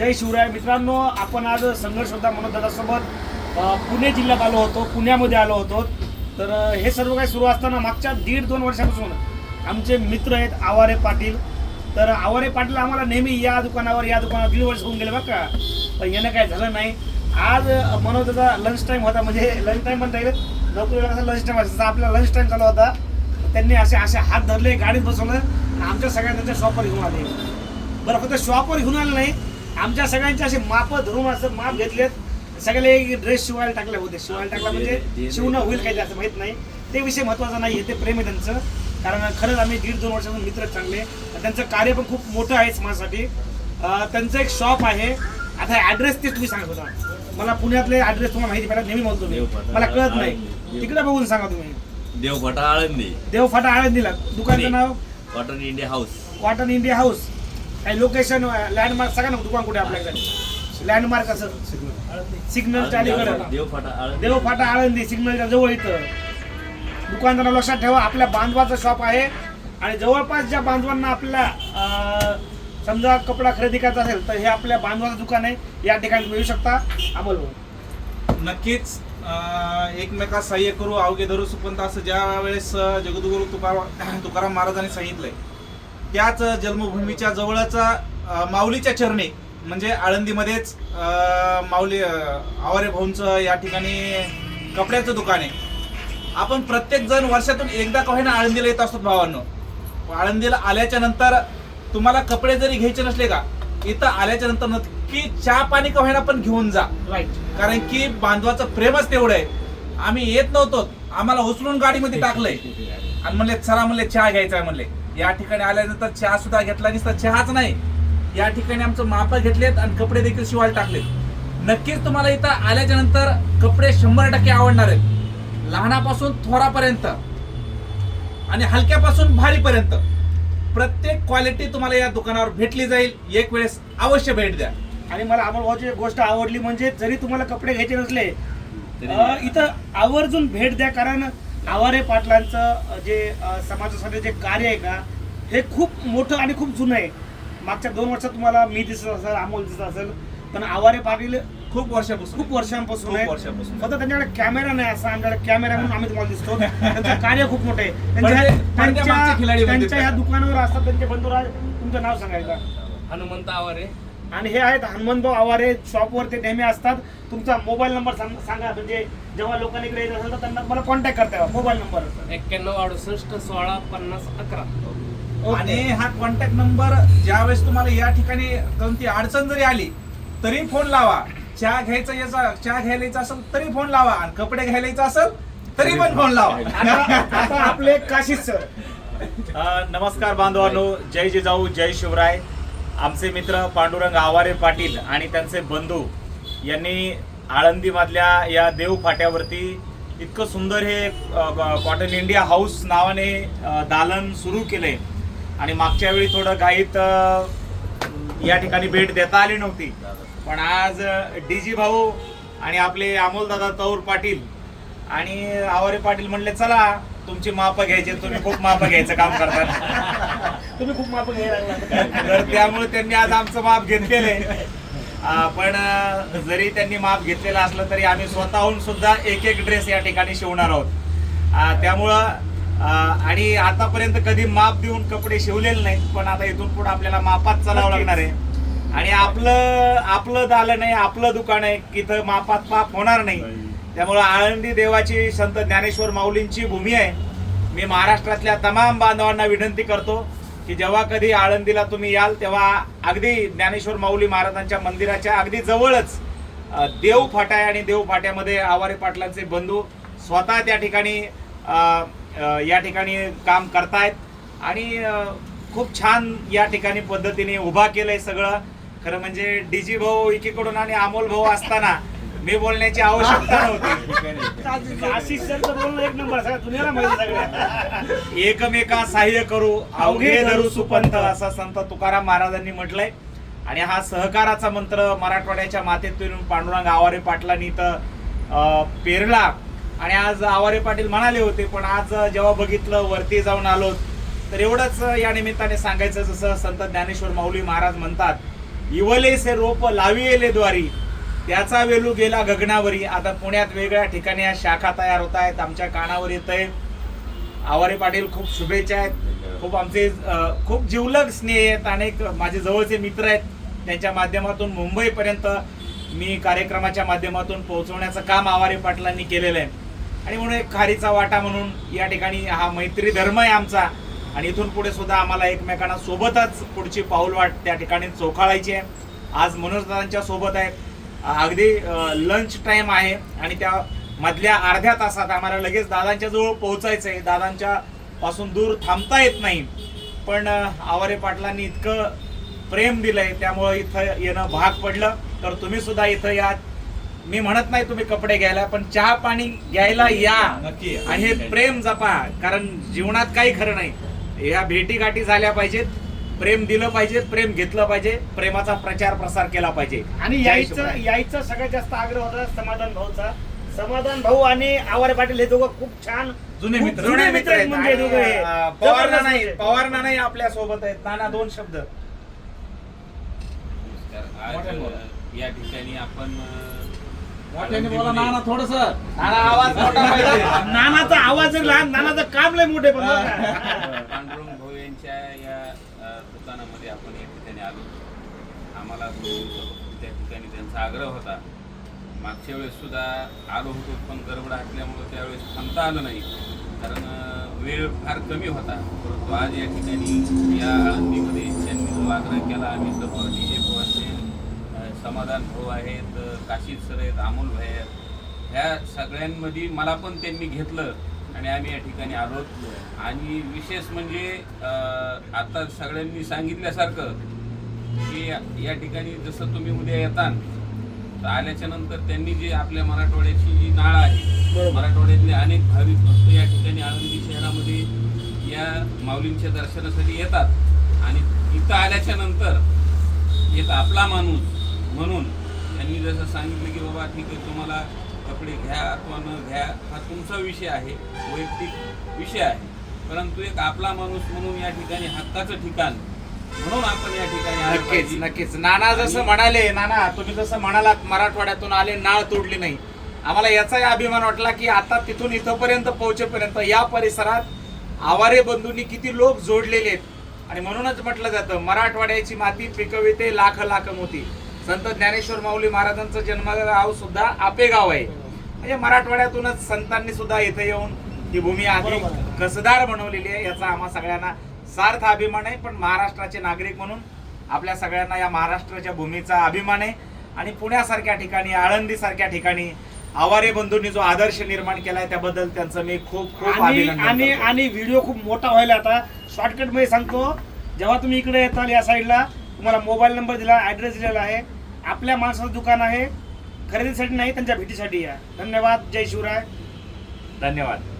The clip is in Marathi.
जय शिवराय. मित्रांनो आपण आज संघर्ष होता मनोदादासोबत पुणे जिल्ह्यात आलो होतो पुण्यामध्ये आलो होतो. तर हे सर्व काही सुरू असताना मागच्या दीड दोन वर्षापासून आमचे मित्र आहेत आवारे पाटील. तर आवारे पाटील आम्हाला नेहमी या दुकानावर या दुकानावर दीड वर्ष होऊन गेले बघा का. पण यानं काय झालं नाही. आज मनोदाचा लंच टाईम होता. म्हणजे लंच टाईम म्हणता येईल. नोकरीला लंच टाईम असायचा आपला लंच टाईम चालू होता. त्यांनी असे असे हात धरले गाडीत बसवलं. आमच्या सगळ्यांना त्यांच्या शॉपवर घेऊन आले. बरं फक्त शॉपवर घेऊन आलं नाही. आमच्या सगळ्यांचे असे माप धरून असं माप घेतलेत. सगळे ड्रेस शिवायला टाकले होते. शिवायला टाकला म्हणजे शिवणं होईल काही असं माहीत नाही. ते विषय महत्त्वाचा नाही ते प्रेम आहे त्यांचं. कारण खरंच आम्ही दीड दोन वर्षापासून मित्र चांगले. त्यांचं कार्य पण खूप मोठं आहे अं, त्यांचं एक शॉप आहे. आता ॲड्रेस ते तुम्ही सांगत होता. मला पुण्यातले ॲड्रेस तुम्हाला माहिती पाहिजे नेहमी बोलतो मी. मला कळत नाही. तिकडे बघून सांगा तुम्ही. देवफटा आळंदी. देवफाटा आळंदीला. दुकानचं नाव? Cotton India house cotton India house काही लोकेशन लँडमार्क सांगा ना दुकान कुठे आपल्याकडे? लँडमार्क असं सिग्नलच्या अलीकडे देवफाटा आळंदी. देव फाटा आळंदी सिग्नलच्या जवळ इथं. दुकानचं नाव लक्षात ठेवा आपल्या बांधवाचं शॉप आहे. आणि जवळपास ज्या बांधवांना आपल्या अं, समजा कपडा खरेदी करायचा असेल तर हे आपल्या बांधवाचं दुकान आहे. या ठिकाणी मिळू शकता. अमोल. नक्कीच अं, एकमेकास सहाय्य करू अवघे धरू सुपंत असं ज्या वेळेस जगद्गुरु तुकाराम तुकाराम महाराजांनी सांगितलंय. त्याच जन्मभूमीच्या जवळच माऊलीच्या चरणी म्हणजे आळंदीमध्येच माऊली आवारे भाऊंचं या ठिकाणी कपड्याचं दुकान आहे. आपण प्रत्येक जण वर्षातून एकदा का होईना आळंदीला येत असतो भावांनो. आळंदीला आल्याच्यानंतर तुम्हाला कपडे जरी घ्यायचे नसले का इथं आल्याच्यानंतर नक्की चहा पाणी का होईना पण घेऊन जा. कारण की बांधवाचं प्रेमच तेवढं आहे. आम्ही येत नव्हतो आम्हाला उचलून गाडीमध्ये टाकलंय. आणि म्हणले चला म्हणले चहा घ्यायचा आहे म्हणले. या ठिकाणी आल्यानंतर चहा सुद्धा घेतला नसता चहाच नाही. या ठिकाणी आमचं माप घेतलेत आणि कपडे देखील शिवायला टाकलेत. नक्कीच तुम्हाला इथं आल्याच्यानंतर कपडे शंभर टक्के आवडणार आहेत. लहानापासून थोरापर्यंत आणि हलक्यापासून भारीपर्यंत. प्रत्येक क्वालिटी तुम्हाला या दुकानावर भेटली जाईल. एक वेळेस अवश्य भेट द्या. आणि मला अमोल भाऊची एक गोष्ट आवडली म्हणजे जरी तुम्हाला कपडे घ्यायचे नसले इथं आवर्जून भेट द्या कारण आवारे पाटलांचं जे समाजासाठी जे कार्य आहे का हे खूप मोठं आणि खूप जुनं आहे. मागच्या दोन वर्षात तुम्हाला मी दिसत असेल अमोल दिसत असेल पण आवारे पाटील खूप वर्षापासून खूप वर्षांपासून आहे. वर्षापासून. फक्त त्यांच्याकडे कॅमेरा नाही असा आमच्याकडे कॅमेरा म्हणून आम्ही तुम्हाला दिसतो. त्यांचं कार्य खूप मोठं आहे. त्यांच्या ह्या. दुकानावर असतात त्यांचे बंधुराज. तुमचं नाव सांगायचं? हनुमंत आवारे. आणि हे आहेत हनुमंतभाऊ आवारे. शॉपवर ते नेहमी असतात. तुमचा मोबाईल नंबर सांग- सांगा. म्हणजे जेव्हा लोकांनी इकडे येत असेल तर त्यांना मला कॉन्टॅक्ट करता यावा. मोबाईल नंबर एक्क्याण्णव अडुसष्ट सोळा पन्नास अकरा. आणि हा कॉन्टॅक्ट नंबर ज्यावेळेस तुम्हाला या ठिकाणी कोणती अडचण जरी आली तरी फोन लावा. चहा घ्यायचा याचा चहा घ्यायला असेल तरी फोन लावा. आणि कपडे घ्यायला असेल तरी पण फोन लावा. आपले काशीद सर. नमस्कार बांधवांनो. जय जिजाऊ जय शिवराय. आमचे मित्र पांडुरंग आवारे पाटील आणि त्यांचे बंधू यांनी आळंदीमधल्या या देव फाट्यावरती इतकं सुंदर हे कॉटन इंडिया हाऊस नावाने दालन सुरू केलंय. आणि मागच्या वेळी थोडं घाईत अ, या ठिकाणी भेट देता आली नव्हती. पण आज डीजी भाऊ आणि आपले अमोलदादा तौर पाटील आणि आवारे पाटील म्हणले चला तुमची माप घ्यायची तुम्ही खूप माप घ्यायचं काम करतात तुम्ही खूप माप घ्यायला तर त्यामुळे त्यांनी आज आमचं माप घेतलेलं आहे. पण जरी त्यांनी माप घेतलेलं असलं तरी आम्ही स्वतःहून सुद्धा एक एक ड्रेस या ठिकाणी शिवणार आहोत. त्यामुळं आणि आतापर्यंत कधी माप देऊन कपडे शिवलेले नाहीत पण आता इथून पुढे आपल्याला मापात चालावं लागणार आहे. आणि आपलं आपलं दालन नाही आपलं दुकान आहे की इथं मापात माप होणार नाही. त्यामुळं आळंदी देवाची संत ज्ञानेश्वर माऊलींची भूमी आहे. मी महाराष्ट्रातल्या तमाम बांधवांना विनंती करतो की जेव्हा कधी आळंदीला तुम्ही याल तेव्हा अगदी ज्ञानेश्वर माऊली महाराजांच्या मंदिराच्या अगदी जवळच देव फाटा आहे आणि देव फाट्यामध्ये आवारे पाटलांचे बंधू स्वतः त्या ठिकाणी या ठिकाणी काम करतायत. आणि खूप छान या ठिकाणी पद्धतीने उभा केलंय सगळं. खरं म्हणजे डीजी भाऊ एकीकडून आणि अमोल भाऊ असताना मी बोलण्याची आवश्यकता नव्हती. आशिष सरचं बोलणं एक नंबर सगळ्या दुनियाला माहिती सगळ्या. एकमेका सहाय्य करू अवघे धरू सुपंथ असं संत तुकाराम महाराजांनी म्हटलंय. आणि हा सहकाराचा मंत्र मराठवाड्याच्या मातेतून पांडुरंग आवारे पाटलांनी अं, पेरला. आणि आज आवारे पाटील म्हणाले होते पण आज जेव्हा बघितलं वरती जाऊन आलो तर एवढंच या निमित्ताने सांगायचं जसं संत ज्ञानेश्वर माऊली महाराज म्हणतात इवलेसे रोप लाविले द्वारी त्याचा वेलू गेला गगनावरी. आता पुण्यात वेगळ्या ठिकाणी या शाखा तयार होत आहेत आमच्या कानावर येत आहे. आवारे पाटील खूप शुभेच्छा आहेत. खूप आमचे खूप जिवलग स्नेह आहेत अनेक माझे जवळचे मित्र आहेत. त्यांच्या माध्यमातून मुंबईपर्यंत मी कार्यक्रमाच्या माध्यमातून पोहोचवण्याचं काम आवारे पाटलांनी केलेलं आहे. आणि म्हणून एक खारीचा वाटा म्हणून या ठिकाणी हा मैत्री धर्म आहे आमचा. आणि इथून पुढे सुद्धा आम्हाला एकमेकांना सोबतच पुढची पाऊलवाट त्या ठिकाणी चोखाळायची आहे. आज मनोजदारांच्या सोबत आहे. अगदी लंच टाईम आहे आणि त्या मधल्या अर्ध्या तासात आम्हाला लगेच दादांच्या जवळ पोहोचायचं आहे. दादांच्या पासून दूर थांबता येत नाही. पण आवारे पाटलांनी इतकं प्रेम दिलंय त्यामुळं इथं येणं भाग पडलं. तर तुम्ही सुद्धा इथं या. मी म्हणत नाही तुम्ही कपडे घ्यायला पण चहा पाणी घ्यायला या नक्की या. आणि हे प्रेम जपा कारण जीवनात काही खरं नाही ह्या भेटी गाठी झाल्या पाहिजेत प्रेम दिलं पाहिजे प्रेम घेतलं पाहिजे प्रेमाचा प्रचार प्रसार केला पाहिजे आणि यायचं. यायचं सगळ्यात जास्त आग्रह होता समाधान भाऊचा समाधान भाऊ आणि आवारे पाटील हे दोघं खूप छान जुने मित्र. जुने मित्र आहेत म्हणजे दोघं हे. पवारना नाही. पवारना नाही आपल्यासोबत आहेत नाना दोन शब्द या ठिकाणी आपण बोला आळंदीमध्ये- नाना थोडस. नाना आवाज नानाचा आवाज लहान नानाचं काम लय मोठे पण का? पांडुरंग भाऊ यांच्या या दुकानामध्ये आपण या ठिकाणी आलो. आम्हाला त्या ठिकाणी त्यांचा आग्रह होता. मागच्या वेळेस सुद्धा आलो होतो पण गडबड असल्यामुळं त्यावेळेस थांबता आलं नाही. कारण वेळ फार कमी होता. परंतु आज या ठिकाणी या आळंदीमध्ये त्यांनी जो आग्रह केला आम्ही समोर डी जे समाधान भाऊ आहेत काशीद सर आहेत अमोल भाई आहेत. ह्या सगळ्यांमध्ये मला पण त्यांनी घेतलं आणि आम्ही या ठिकाणी आलो. आणि विशेष म्हणजे आता सगळ्यांनी सांगितल्यासारखं की या- ठिकाणी जसं तुम्ही उद्या येताल तर आल्याच्यानंतर त्यांनी जे आपल्या मराठवाड्याची जी नाळ आहे मराठवाड्यातले अनेक भाविक भक्त या ठिकाणी आळंदी शहरामध्ये या माऊलींच्या दर्शनासाठी येतात. आणि इथं आल्याच्यानंतर एक आपला माणूस म्हणून त्यांनी जसं सांगितलं की बाबा ठीक आहे तुम्हाला कपडे घ्या अथवा न घ्या हा तुमचा विषय आहे वैयक्तिक विषय आहे. परंतु एक आपला माणूस म्हणून या ठिकाणी हक्काचं ठिकाण म्हणून आपण या ठिकाणी नक्कीच. नक्कीच. नाना जसं म्हणाले नाना तुम्ही जसं म्हणालात मराठवाड्यातून आले नाळ तोडली नाही. आम्हाला याचाही अभिमान वाटला की आता तिथून इथंपर्यंत पोहोचेपर्यंत या परिसरात आवारे बंधूंनी किती लोक जोडलेले आहेत. आणि म्हणूनच म्हटलं जातं मराठवाड्याची माती पिकविते लाख लाख मोती. संत ज्ञानेश्वर माऊली महाराजांचं जन्मगाव सुद्धा आपेगाव आहे म्हणजे मराठवाड्यातूनच संतांनी सुद्धा इथे येऊन ही भूमी आधी. कसदार बनवलेली आहे याचा आम्हा सगळ्यांना सार्थ अभिमान आहे पण महाराष्ट्राचे नागरिक म्हणून आपल्या सगळ्यांना या महाराष्ट्राच्या भूमीचा अभिमान आहे आणि पुण्यासारख्या ठिकाणी आळंदी सारख्या ठिकाणी आवारे बंधूंनी जो आदर्श निर्माण केलाय त्याबद्दल त्यांचं मी खूप खूप आणि. आणि व्हिडिओ खूप मोठा व्हायला आता शॉर्टकटमध्ये सांगतो जेव्हा तुम्ही इकडे येताल या साईडला तुम्हाला मोबाईल नंबर दिला ऍड्रेस दिलेला आहे आपल्या माणसाचं दुकान आहे. खरेदीसाठी नाही त्यांच्या भेटीसाठी या. धन्यवाद. जय शिवराय. धन्यवाद.